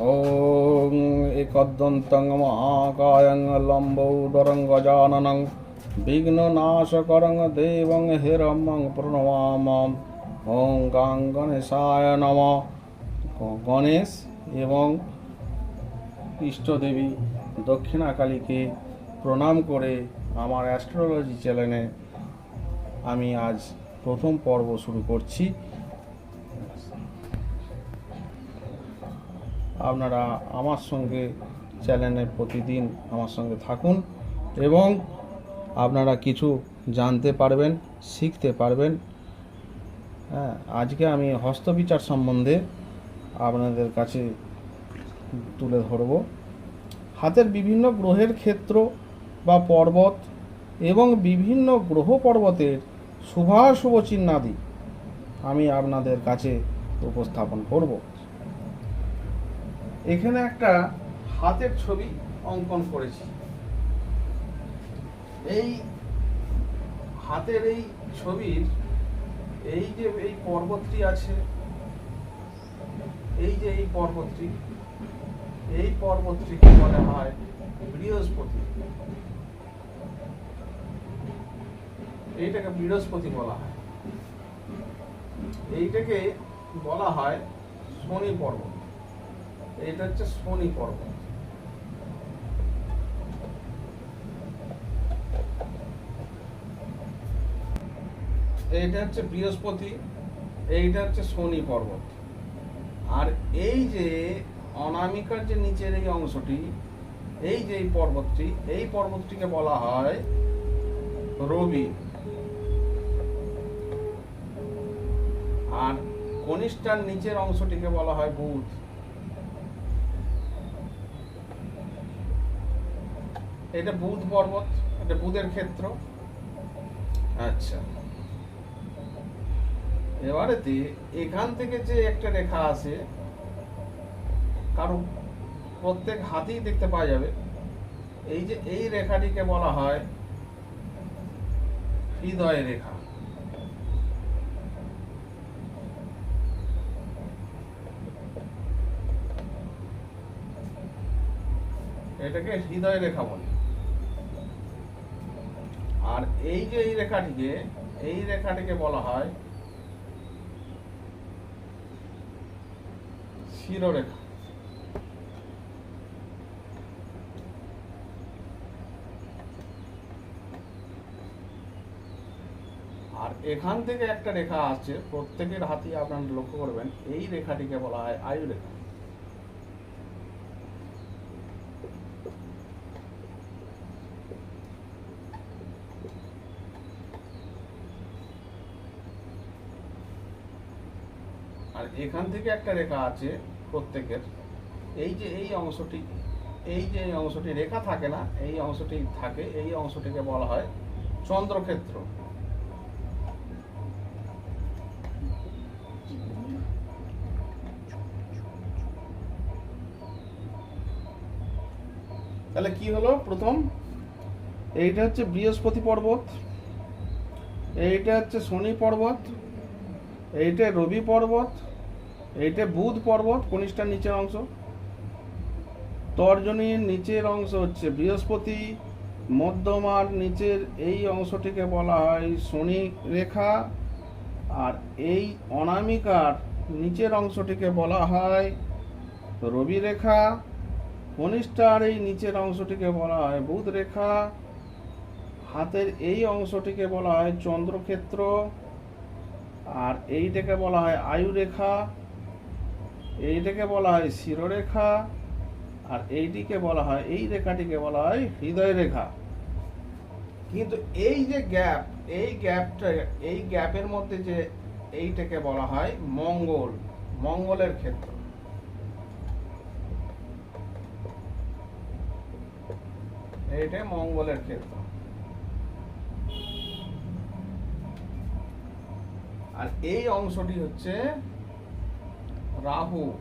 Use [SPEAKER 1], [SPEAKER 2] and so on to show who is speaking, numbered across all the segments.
[SPEAKER 1] ॐ एकदन्तं महाकायं लम्बोदरं गजाननं विघ्ननाशकरं देवं हिरण्यं প্রণমাম ওং গাং গণেশায় নম গণেশ এবং ইষ্টদেবী দক্ষিণাকালীকে প্রণাম করে আমার অ্যাস্ট্রোলজি চ্যানেলে আমি আজ প্রথম পর্ব শুরু করছি আপনারা আমার সঙ্গে চ্যানেলে প্রতিদিন আমার সঙ্গে থাকুন এবং আপনারা কিছু জানতে পারবেন, শিখতে পারবেন। হ্যাঁ আজকে আমি হস্তবিচার সম্বন্ধে আপনাদের কাছে তুলে ধরব। হাতের বিভিন্ন গ্রহের ক্ষেত্র বা পর্বত এবং বিভিন্ন গ্রহ পর্বতের শুভাশুভ চিহ্নাদি আমি আপনাদের কাছে উপস্থাপন করব। এখানে একটা হাতের ছবি অঙ্কন করেছি। এই হাতের এই ছবির এই যে এই পর্বতটি আছে, এই যে এই পর্বতটি, এই পর্বতটিকে বলা হয় বৃহস্পতি। এইটাকে বৃহস্পতি বলা হয়। এইটাকে বলা হয় শনি পর্বত। এটা হচ্ছে শনি পর্বত এইটা হচ্ছে বৃহস্পতি, এইটা হচ্ছে শনি পর্বত আর এই যে অনামিকার যে নিচের এই অংশটি, এই যে এই পর্বতটি, এই পর্বতটিকে বলা হয় রবি। আর কনিষ্ঠার নিচের অংশটিকে বলা হয় বুধ। এটা বুধ পর্বত, এটা বুধের ক্ষেত্র। আচ্ছা। এবারেতে এখান থেকে যে একটা রেখা আছে কারণ প্রত্যেক হাতেই দেখতে পাওয়া যাবে। এই যে, এই রেখাটিকে বলা হয় হৃদয় রেখা। এটাকে হৃদয় রেখা বলে। আর এই যে এই রেখাটিকে এই রেখাটিকে বলা হয় শিরোরেখা। আর এখান থেকে একটা রেখা আছে প্রত্যেকের হাতে আপনারা লক্ষ্য করবেন, এই রেখাটিকে বলা হয় আয়ু রেখা আর এখান থেকে একটা রেখা আছে প্রত্যেকের। এই যে এই অংশটি, এই যে অংশটি রেখা থাকে না, এই অংশটি থাকে, এই অংশটিকে বলা হয় চন্দ্রক্ষেত্র। তাহলে কি হলো প্রথম? এইটা হচ্ছে বৃহস্পতি পর্বত, এইটা হচ্ছে শনি পর্বত, এইটা রবি পর্বত এইটা বুধ পর্বত, কনিষ্ঠার নিচের অংশ। তর্জনীর নিচের অংশ হচ্ছে বৃহস্পতি। মধ্যমার নিচের এই অংশটিকে বলা হয় শনি রেখা। আর এই অনামিকার নিচের অংশটিকে বলা হয় রবি রেখা। কনিষ্ঠার এই নিচের অংশটিকে বলা হয় বুধ রেখা। হাতের এই অংশটিকে বলা হয় চন্দ্রক্ষেত্র। আর এইটাকে বলা হয় আয়ু রেখা। এইটাকে বলা হয় শিরোরেখা, আর এইটিকে বলা হয়, এই রেখাটিকে বলা হয় হৃদয় রেখা কিন্তু এই যে গ্যাপ, এই গ্যাপটা, এই গ্যাপের মধ্যে যে এইটাকে বলা হয় মঙ্গল, মঙ্গলের ক্ষেত্র। এইটা মঙ্গলের ক্ষেত্র। আর এই অংশটি হচ্ছে রাহু।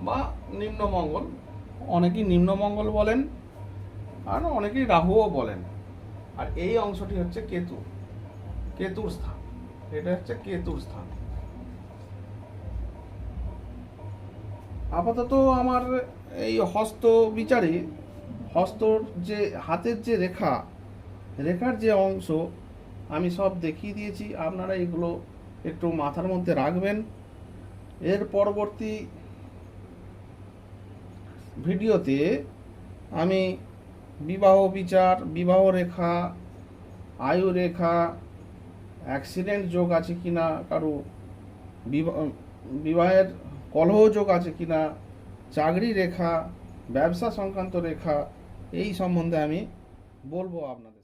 [SPEAKER 1] বা নিম্নমঙ্গল অনেকেই নিম্নমঙ্গল বলেন, আর অনেকেই রাহুও বলেন। আর এই অংশটি হচ্ছে কেতু, কেতুর স্থান। এটা হচ্ছে কেতুর স্থান। আপাতত আমার এই হস্ত বিচারে, হস্তর যে, হাতের যে রেখা, রেখার যে অংশ আমি সব দেখিয়ে দিয়েছি, আপনারা এগুলো একটু মাথার মধ্যে রাখবেন। এর পরবর্তী ভিডিওতে আমি বিবাহ বিচার, বিবাহ রেখা, আয়ু রেখা অ্যাক্সিডেন্ট যোগ আছে কিনা, কারও বিবাহ, বিবাহের কলহ যোগ আছে কিনা, চাকরি রেখা, ব্যবসা সংক্রান্ত রেখা, এই সম্বন্ধে আমি বলব আপনাদের।